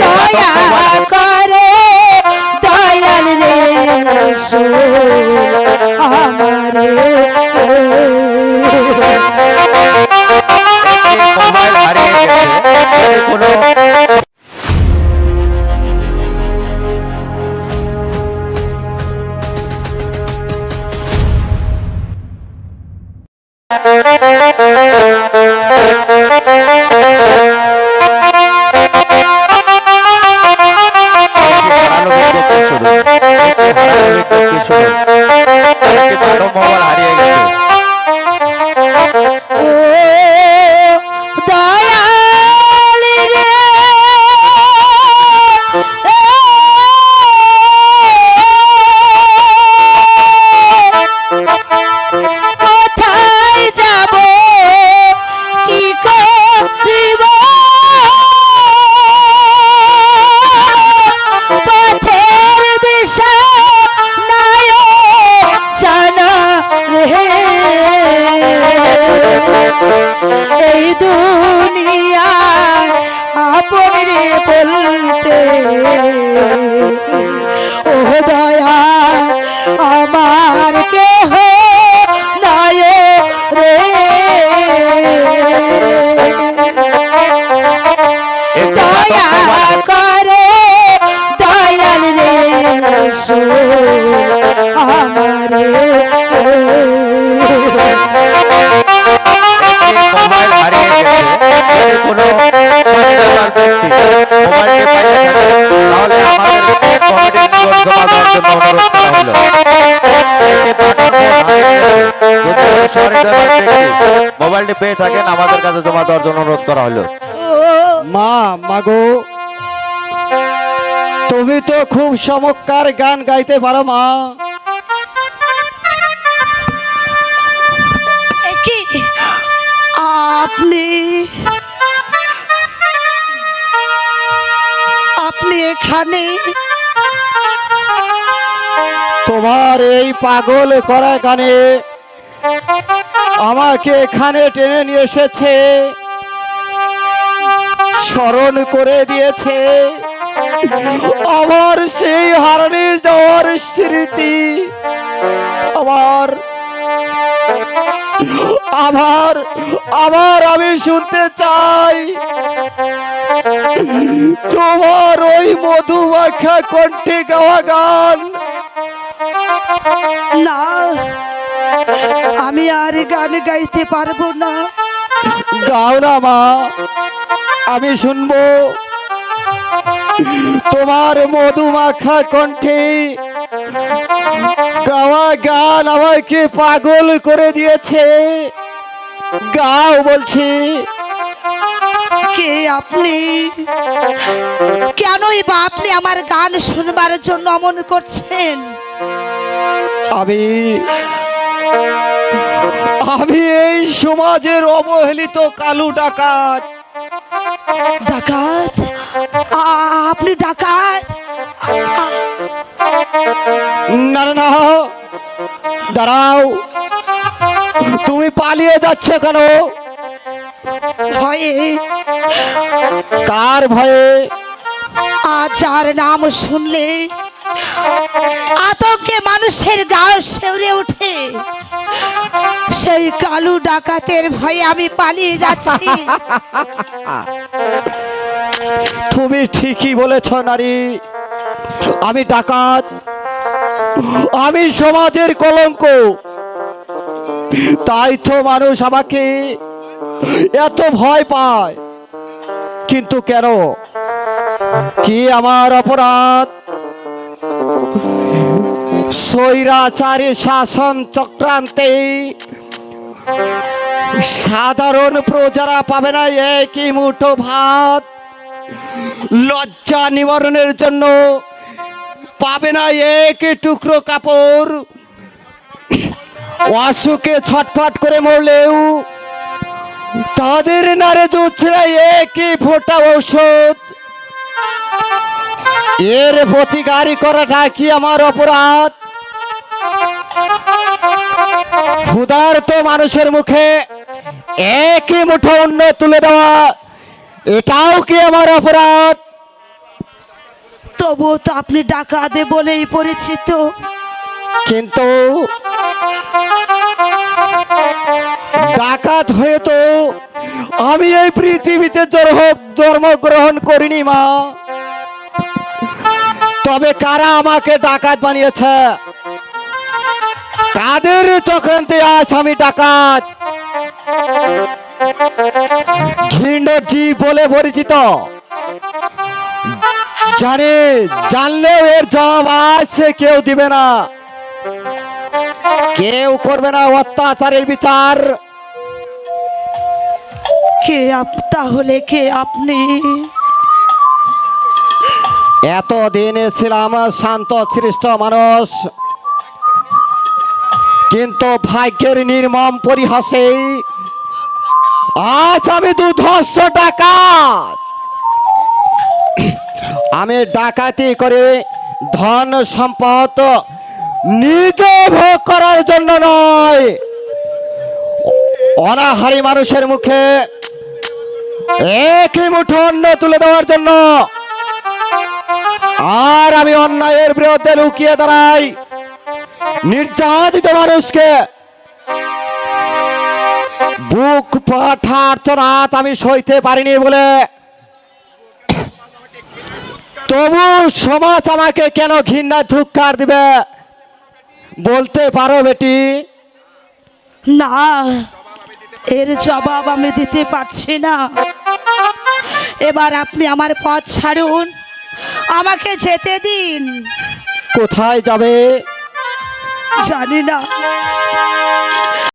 দয়া করে দয়াল রে আমারে। মোবাইল হারিয়ে গেছে 过来 মোবাইলটি পেয়ে থাকেন। আমাদের কাছে জমা দেওয়ার জন্য অনুরোধ করা হলো। মা মাগো তুমি তো খুব চমৎকার গান গাইতে পারো মা। আপনি আপনি এখানে? তোমার এই পাগল করা গানে আমাকে এখানে টেনে নিয়ে এসেছে। স্মরণ করে দিয়েছে। আমার সেই হারানি যাওয়ার স্মৃতি, আমার আবার আবার আমি শুনতে চাই। তোমার ওই মধুমাখা কণ্ঠে গাওয়া গান। না আমি আর গান গাইতে পারব না। গাও না মা। আমি শুনব। তোমার মধুমাখা কণ্ঠে গাওয়া গান আমাকে পাগল করে দিয়েছে। গাও বলছি। কে আপনি? কেনই বা আপনি আমার গান শুনবার জন্য অমন করছেন? আমি আমি এই সমাজের অবহেলিত কালু ডাকাত। ডাকাত? আপনি ডাকাত? না না না দাঁড়াও। তুমি পালিয়ে যাচ্ছ কেন? ভয়ে। কার ভয়ে? আর যার নাম শুনলে আতঙ্কে মানুষের গা শেউরে ওঠে। সেই কালু ডাকাতের ভয়ে আমি পালিয়ে যাচ্ছি। তুমি ঠিকই বলেছ, নারী। আমি ডাকাত। আমি সমাজের কলঙ্ক। তাই তো মানুষ আমাকে এত ভয় পায়। কিন্তু কেন? কি আমার অপরাধ? স্বৈরাচারী শাসন চক্রান্তে সাধারণ প্রজারা পাবে না একই মুঠো ভাত। লজ্জা নিবারণের জন্য পাবে না এক টুকরো কাপড়। অসুখে ছটফট করে মরলেও তাদের নারে জুটছে না একই ফোটা ঔষধ। এর প্রতিকারী করাটা কি আমার অপরাধ? ক্ষুধার্ত মানুষের মুখে একই মুঠো অন্ন তুলে দেওয়া এটাও কি আমার অপরাধ? তবুও তো আপনি ডাকাতে বলেই পরিচিত। কিন্তু ডাকাত হয়ে তো আমি এই পৃথিবীতে জন্মগ্রহণ করিনি মা। তবে কারা আমাকে ডাকাত বানিয়েছে? কাদের চক্রান্তে আজ আমি ডাকাত? ঘৃণজি বলে পরিচিত। জানে, জানলেও এর জবাব আজ সে কেউ দিবে না। কেউ করবে না অত্যাচারের বিচার। কে আপ- তাহলে কে আপনি? এত দিনে ছিলাম শান্ত, সৃষ্ট মানুষ। কিন্তু ভাগ্যের নির্মম পরিহাসে আজ আমি দুধস্য টাকা আমি ডাকাতি করে ধন সম্পদ নিজে ভোগ করার জন্য নয়। অনাহারি মানুষের মুখে একই মুঠো অন্ন তুলে দেওয়ার জন্য আর আমি অন্যায়ের বিরুদ্ধে লুকিয়ে দাঁড়াই। নির্যাতিত মানুষকে বুক পাঠার রাত আমি সইতে পারিনি বলে। তবু সমাজ আমাকে কেন ঘৃণা ধিক্কার দিবে? বলতে পারো বেটি। না, এর জবাব আমি দিতে পারছি না। এবার আপনি আমার পথ ছাড়ুন। আমাকে যেতে দিন। কোথায় যাবে? জানি না।